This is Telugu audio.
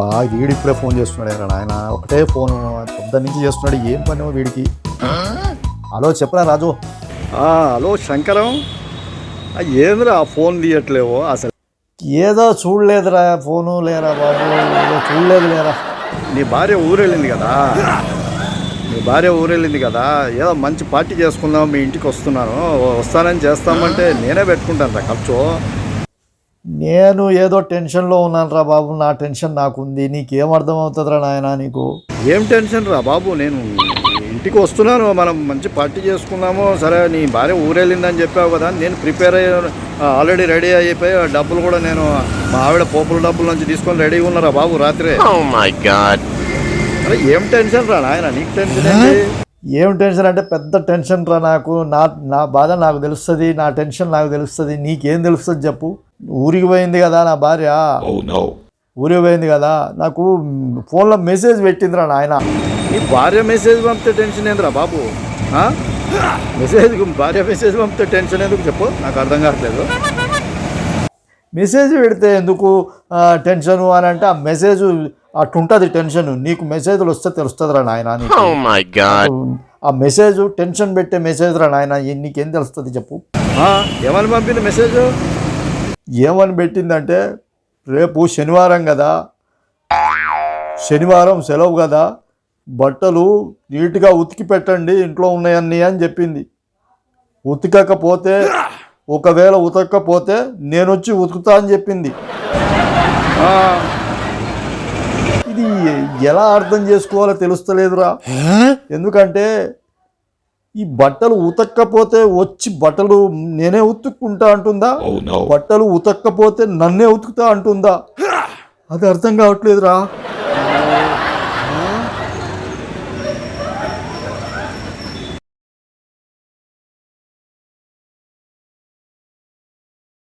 అబ్బా వీడు ఇప్పుడే ఫోన్ చేస్తున్నాడు నాయన. ఒకటే ఫోన్ పొద్దున్న నుంచి చేస్తున్నాడు ఏం పని వీడికి? హలో చెప్పరా రాజు. హలో శంకరం. ఆ, ఏందిరా ఫోన్ తీయట్లేవు? అసలు ఏదో చూడలేదురా ఫోను లేరా బాబు చూడలేదు లేరా. నీ భార్య ఊరెళ్ళింది కదా? నీ భార్య ఊరెళ్ళింది కదా? ఏదో మంచి పార్టీ చేసుకుందాం మీ ఇంటికి వస్తున్నాను. వస్తానని చేస్తామంటే నేనే పెట్టుకుంటాను రా ఖర్చు నేను ఏదో టెన్షన్లో ఉన్నాను రా బాబు నా టెన్షన్ నాకుంది. నీకేం అర్థం అవుతుందిరా నాయన నీకు? ఏం టెన్షన్ రా బాబు నేను ఇంటికి వస్తున్నాను మనం మంచి పార్టీ చేసుకుందాము. సరే నీ భార్య ఊరెళ్ళిందని చెప్పావు కదా నేను ప్రిపేర్ అయ్యి ఆల్రెడీ రెడీ అయిపోయి ఆ డబ్బులు కూడా నేను మా ఆవిడ పోపుల డబ్బుల నుంచి తీసుకొని రెడీ ఉన్నారా బాబు రాత్రే? Oh. అరే ఏం టెన్షన్ రా నాయన నీకు టెన్షన్ ఏంటి? ఏం టెన్షన్ అంటే పెద్ద టెన్షన్ రా నాకు. నా నా బాధ నాకు తెలుస్తుంది నా టెన్షన్ నాకు తెలుస్తుంది నీకేం తెలుస్తుంది చెప్పు. ఊరికి పోయింది కదా నా భార్య. Oh no. ఊరికి పోయింది కదా. నాకు ఫోన్లో మెసేజ్ పెట్టిందిరా నాయన. నీ భార్య మెసేజ్ పంపితే టెన్షన్ ఏందిరా బాబు? ఆ? మెసేజ్ భార్య మెసేజ్ పంపితే టెన్షన్ ఎందుకు చెప్పు? నాకు అర్థం కావట్లేదు. మెసేజ్ పెడితే ఎందుకు టెన్షను అని అంటే ఆ మెసేజ్ అట్టుంటుంది టెన్షన్. నీకు మెసేజ్లు వస్తే తెలుస్తుందిరా నాయన. Oh. ఆ మెసేజ్ టెన్షన్ పెట్టే మెసేజ్ రా నాయన ఏ- నీకేం తెలుస్తుంది చెప్పు. ఆ, ఏమని పంపింది మెసేజ్? ఏమని పెట్టిందంటే రేపు శనివారం కదా. శనివారం సెలవు కదా. బట్టలు నీట్గా ఉతికి పెట్టండి ఇంట్లో ఉన్నాయన్నీ అని చెప్పింది. ఉతకకపోతే ఒకవేళ ఉతకకపోతే నేను వచ్చి ఉతుకుతా అని చెప్పింది. ఆ, ఇది ఎలా అర్థం చేసుకోవాలో తెలుస్తలేదురా. ఎందుకంటే ఈ బట్టలు ఉతక్కపోతే వచ్చి బట్టలు నేనే ఉతుక్కుంటా అంటుందా? Oh. బట్టలు ఉతక్కపోతే నన్నే ఉతుకుతా అంటుందా? అది అర్థం కావట్లేదురా.